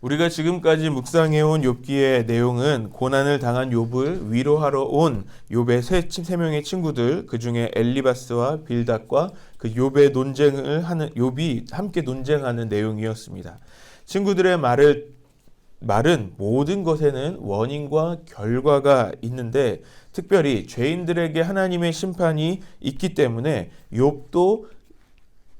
우리가 지금까지 묵상해온 욥기의 내용은 고난을 당한 욥을 위로하러 온 욥의 세, 세 명의 친구들 그 중에 엘리바스와 빌닷과 그 욥의 논쟁을 하는 욥이 함께 논쟁하는 내용이었습니다. 친구들의 말을 말은 모든 것에는 원인과 결과가 있는데 특별히 죄인들에게 하나님의 심판이 있기 때문에 욥도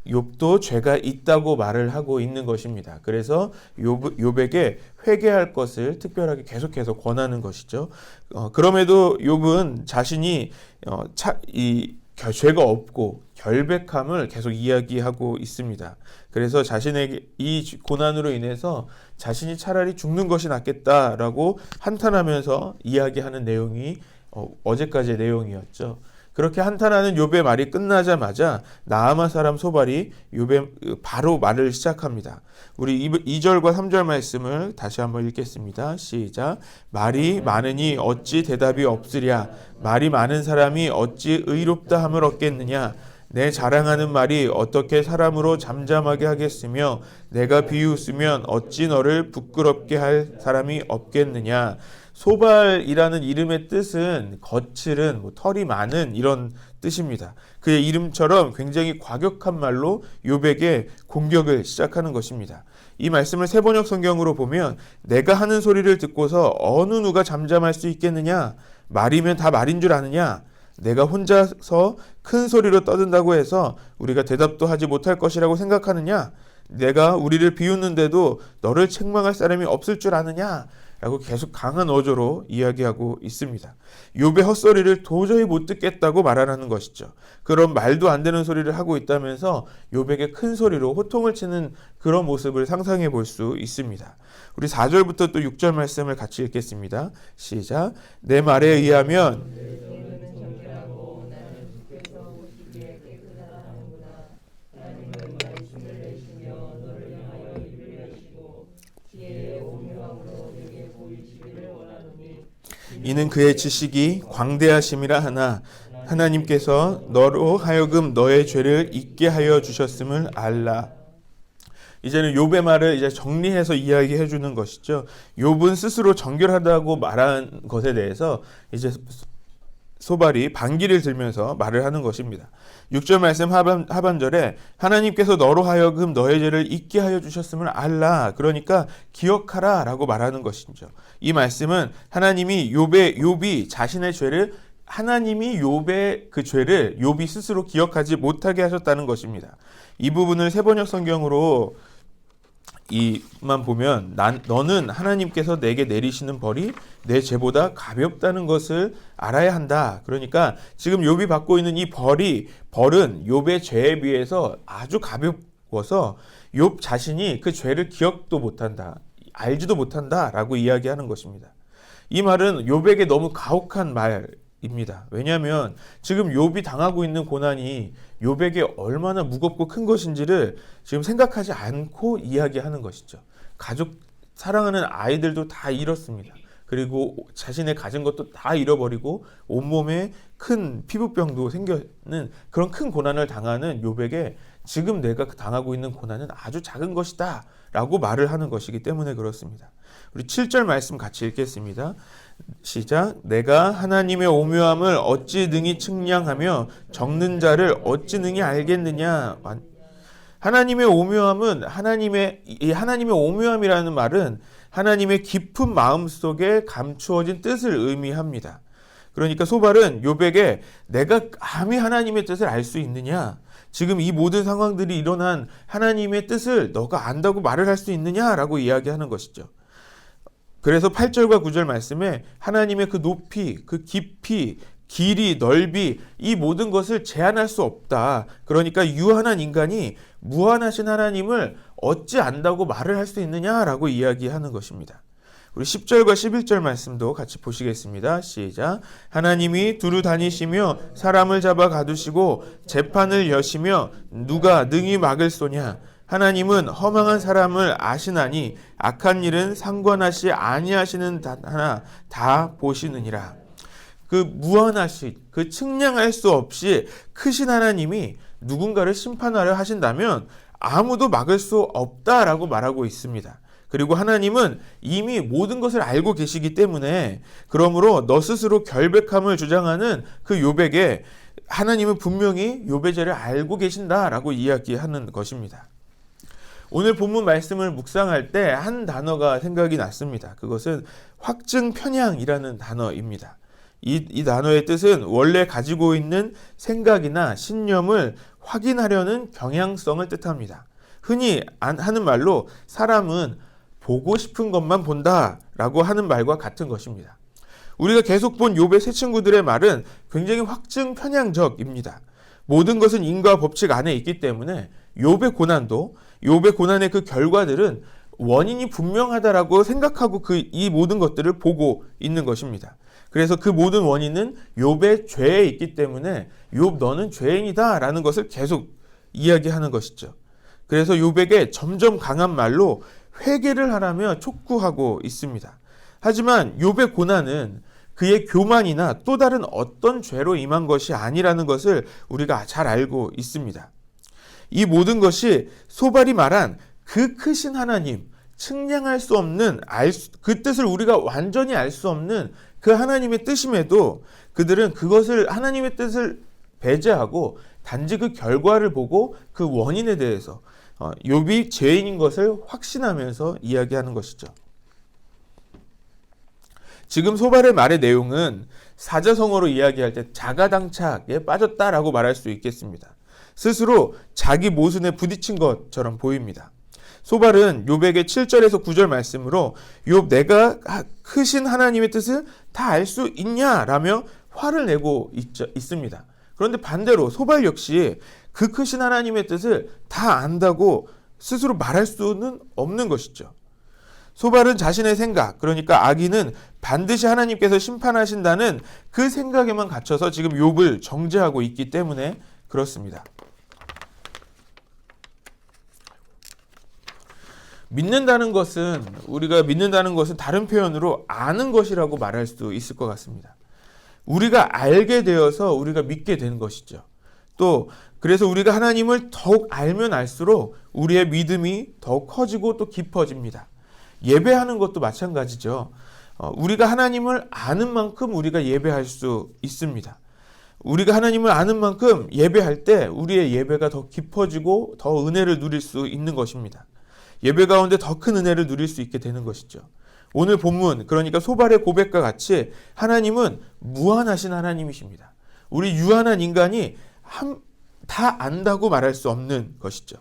욥도 죄가 있다고 말을 하고 있는 것입니다. 그래서 욥, 욥에게 회개할 것을 특별하게 계속해서 권하는 것이죠. 어, 그럼에도 욥은 자신이 어, 차, 이 결- 죄가 없고 결백함을 계속 이야기하고 있습니다. 그래서 자신에게 이 고난으로 인해서 자신이 차라리 죽는 것이 낫겠다라고 한탄하면서 이야기하는 내용이 어, 어제까지의 내용이었죠. 그렇게 한탄하는 욥의 말이 끝나자마자 나아마 사람 소발이 욥의 바로 말을 시작합니다. 우리 2절과 3절 말씀을 다시 한번 읽겠습니다. 시작. 말이 많으니 어찌 대답이 없으랴 말이 많은 사람이 어찌 의롭다 함을 얻겠느냐 내 자랑하는 말이 어떻게 사람으로 잠잠하게 하겠으며 내가 비웃으면 어찌 너를 부끄럽게 할 사람이 없겠느냐 소발이라는 이름의 뜻은 거칠은 뭐 털이 많은 이런 뜻입니다. 그의 이름처럼 굉장히 과격한 말로 욥에게 공격을 시작하는 것입니다. 이 말씀을 세번역 성경으로 보면 내가 하는 소리를 듣고서 어느 누가 잠잠할 수 있겠느냐 말이면 다 말인 줄 아느냐 내가 혼자서 큰 소리로 떠든다고 해서 우리가 대답도 하지 못할 것이라고 생각하느냐 내가 우리를 비웃는데도 너를 책망할 사람이 없을 줄 아느냐 라고 계속 강한 어조로 이야기하고 있습니다. 욥의 헛소리를 도저히 못 듣겠다고 말하라는 것이죠. 그런 말도 안 되는 소리를 하고 있다면서 욥에게 큰 소리로 호통을 치는 그런 모습을 상상해 볼 수 있습니다. 우리 4절부터 또 6절 말씀을 같이 읽겠습니다. 시작. 내 말에 의하면 이는 그의 지식이 광대하심이라 하나 하나님께서 너로 하여금 너의 죄를 잊게 하여 주셨음을 알라. 이제는 욥의 말을 이제 정리해서 이야기해 주는 것이죠. 욥은 스스로 정결하다고 말한 것에 대해서 이제 소발이 반기를 들면서 말을 하는 것입니다. 6절 말씀 하반, 하반절에 하나님께서 너로 하여금 너의 죄를 잊게 하여 주셨음을 알라. 그러니까 기억하라 라고 말하는 것이죠. 이 말씀은 하나님이 욥의 욥이 자신의 죄를 하나님이 욥의 그 죄를 욥이 스스로 기억하지 못하게 하셨다는 것입니다. 이 부분을 세번역 성경으로 이만 보면 난 너는 하나님께서 내게 내리시는 벌이 내 죄보다 가볍다는 것을 알아야 한다. 그러니까 지금 욥이 받고 있는 이 벌이 벌은 욥의 죄에 비해서 아주 가벼워서 욥 자신이 그 죄를 기억도 못한다. 알지도 못한다라고 이야기하는 것입니다. 이 말은 욥에게 너무 가혹한 말 입니다. 왜냐하면 지금 욥이 당하고 있는 고난이 욥에게 얼마나 무겁고 큰 것인지를 지금 생각하지 않고 이야기하는 것이죠. 가족 사랑하는 아이들도 다 잃었습니다. 그리고 자신의 가진 것도 다 잃어버리고 온몸에 큰 피부병도 생겨는 그런 큰 고난을 당하는 욥에게 지금 내가 당하고 있는 고난은 아주 작은 것이다 라고 말을 하는 것이기 때문에 그렇습니다. 우리 7절 말씀 같이 읽겠습니다. 시작. 내가 하나님의 오묘함을 어찌 능히 측량하며 적는 자를 어찌 능히 알겠느냐. 하나님의 오묘함은 하나님의 이 하나님의 오묘함이라는 말은 하나님의 깊은 마음 속에 감추어진 뜻을 의미합니다. 그러니까 소발은 요백에 내가 감히 하나님의 뜻을 알 수 있느냐? 지금 이 모든 상황들이 일어난 하나님의 뜻을 너가 안다고 말을 할 수 있느냐라고 이야기하는 것이죠. 그래서 8절과 9절 말씀에 하나님의 그 높이, 그 깊이, 길이, 넓이 이 모든 것을 제한할 수 없다. 그러니까 유한한 인간이 무한하신 하나님을 어찌 안다고 말을 할 수 있느냐라고 이야기하는 것입니다. 우리 10절과 11절 말씀도 같이 보시겠습니다. 시작. 하나님이 두루 다니시며 사람을 잡아 가두시고 재판을 여시며 누가 능히 막을 소냐? 하나님은 허망한 사람을 아시나니 악한 일은 상관하시 아니하시는 하나 다 보시느니라. 그 무한하신 그 측량할 수 없이 크신 하나님이 누군가를 심판하려 하신다면 아무도 막을 수 없다라고 말하고 있습니다. 그리고 하나님은 이미 모든 것을 알고 계시기 때문에 그러므로 너 스스로 결백함을 주장하는 그 욥에게 하나님은 분명히 죄를 알고 계신다라고 이야기하는 것입니다. 오늘 본문 말씀을 묵상할 때 한 단어가 생각이 났습니다. 그것은 확증 편향이라는 단어입니다. 이, 이 단어의 뜻은 원래 가지고 있는 생각이나 신념을 확인하려는 경향성을 뜻합니다. 흔히 하는 말로 사람은 보고 싶은 것만 본다 라고 하는 말과 같은 것입니다. 우리가 계속 본 욥의 세 친구들의 말은 굉장히 확증 편향적입니다. 모든 것은 인과 법칙 안에 있기 때문에 욥의 고난도 욥의 고난의 그 결과들은 원인이 분명하다라고 생각하고 그 이 모든 것들을 보고 있는 것입니다. 그래서 그 모든 원인은 욥의 죄에 있기 때문에 욥 너는 죄인이다라는 것을 계속 이야기하는 것이죠. 그래서 욥에게 점점 강한 말로 회개를 하라며 촉구하고 있습니다. 하지만 욥의 고난은 그의 교만이나 또 다른 어떤 죄로 임한 것이 아니라는 것을 우리가 잘 알고 있습니다. 이 모든 것이 소발이 말한 그 크신 하나님, 측량할 수 없는 알 그 뜻을 우리가 완전히 알 수 없는 그 하나님의 뜻임에도 그들은 그것을 하나님의 뜻을 배제하고 단지 그 결과를 보고 그 원인에 대해서 어, 욥이 죄인인 것을 확신하면서 이야기하는 것이죠. 지금 소발의 말의 내용은 사자성어로 이야기할 때 자가당착에 빠졌다라고 말할 수 있겠습니다. 스스로 자기 모순에 부딪힌 것처럼 보입니다. 소발은 욥에게 7절에서 9절 말씀으로 욥 내가 크신 하나님의 뜻을 다 알 수 있냐라며 화를 내고 있, 있습니다. 그런데 반대로 소발 역시 그 크신 하나님의 뜻을 다 안다고 스스로 말할 수는 없는 것이죠. 소발은 자신의 생각, 그러니까 악인은 반드시 하나님께서 심판하신다는 그 생각에만 갇혀서 지금 욥을 정죄하고 있기 때문에 그렇습니다. 믿는다는 것은 우리가 믿는다는 것은 다른 표현으로 아는 것이라고 말할 수 있을 것 같습니다. 우리가 알게 되어서 우리가 믿게 되는 것이죠. 또 그래서 우리가 하나님을 더욱 알면 알수록 우리의 믿음이 더욱 커지고 또 깊어집니다. 예배하는 것도 마찬가지죠. 어, 우리가 하나님을 아는 만큼 우리가 예배할 수 있습니다. 우리가 하나님을 아는 만큼 예배할 때 우리의 예배가 더 깊어지고 더 은혜를 누릴 수 있는 것입니다. 예배 가운데 더 큰 은혜를 누릴 수 있게 되는 것이죠. 오늘 본문, 그러니까 소발의 고백과 같이 하나님은 무한하신 하나님이십니다. 우리 유한한 인간이 한, 다 안다고 말할 수 없는 것이죠.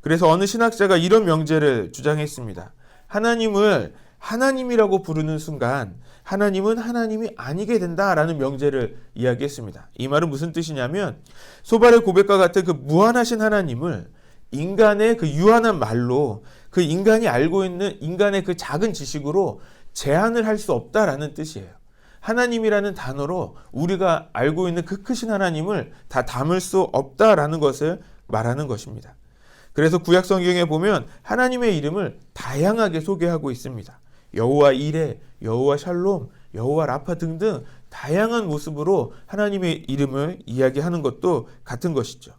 그래서 어느 신학자가 이런 명제를 주장했습니다. 하나님을 하나님이라고 부르는 순간 하나님은 하나님이 아니게 된다라는 명제를 이야기했습니다. 이 말은 무슨 뜻이냐면 소발의 고백과 같은 그 무한하신 하나님을 인간의 그 유한한 말로 그 인간이 알고 있는 인간의 그 작은 지식으로 제한을 할 수 없다라는 뜻이에요. 하나님이라는 단어로 우리가 알고 있는 그 크신 하나님을 다 담을 수 없다라는 것을 말하는 것입니다. 그래서 구약 성경에 보면 하나님의 이름을 다양하게 소개하고 있습니다. 여호와 이레, 여호와 샬롬, 여호와 라파 등등 다양한 모습으로 하나님의 이름을 이야기하는 것도 같은 것이죠.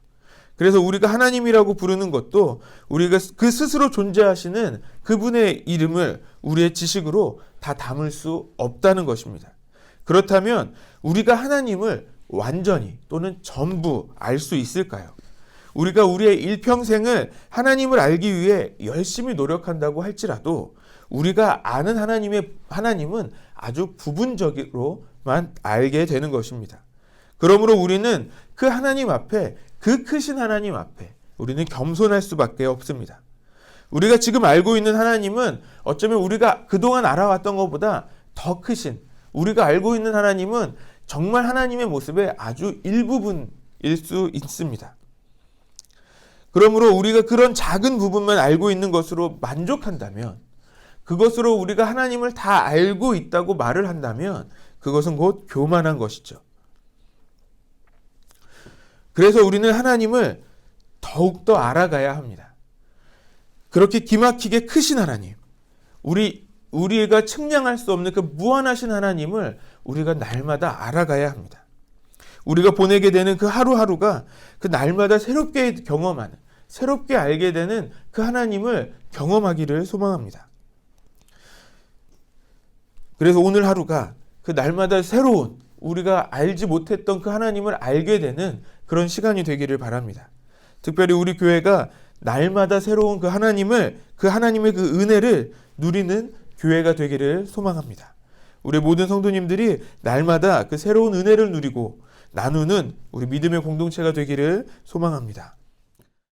그래서 우리가 하나님이라고 부르는 것도 우리가 그 스스로 존재하시는 그분의 이름을 우리의 지식으로 다 담을 수 없다는 것입니다. 그렇다면 우리가 하나님을 완전히 또는 전부 알 수 있을까요? 우리가 우리의 일평생을 하나님을 알기 위해 열심히 노력한다고 할지라도 우리가 아는 하나님의 하나님은 아주 부분적으로만 알게 되는 것입니다. 그러므로 우리는 그 하나님 앞에 그 크신 하나님 앞에 우리는 겸손할 수밖에 없습니다. 우리가 지금 알고 있는 하나님은 어쩌면 우리가 그동안 알아왔던 것보다 더 크신 우리가 알고 있는 하나님은 정말 하나님의 모습의 아주 일부분일 수 있습니다. 그러므로 우리가 그런 작은 부분만 알고 있는 것으로 만족한다면 그것으로 우리가 하나님을 다 알고 있다고 말을 한다면 그것은 곧 교만한 것이죠. 그래서 우리는 하나님을 더욱더 알아가야 합니다. 그렇게 기막히게 크신 하나님, 우리, 우리가 측량할 수 없는 그 무한하신 하나님을 우리가 날마다 알아가야 합니다. 우리가 보내게 되는 그 하루하루가 그 날마다 새롭게 경험하는, 새롭게 알게 되는 그 하나님을 경험하기를 소망합니다. 그래서 오늘 하루가 그 날마다 새로운 우리가 알지 못했던 그 하나님을 알게 되는 그런 시간이 되기를 바랍니다. 특별히 우리 교회가 날마다 새로운 그 하나님을 그 하나님의 그 은혜를 누리는 교회가 되기를 소망합니다. 우리 모든 성도님들이 날마다 그 새로운 은혜를 누리고 나누는 우리 믿음의 공동체가 되기를 소망합니다.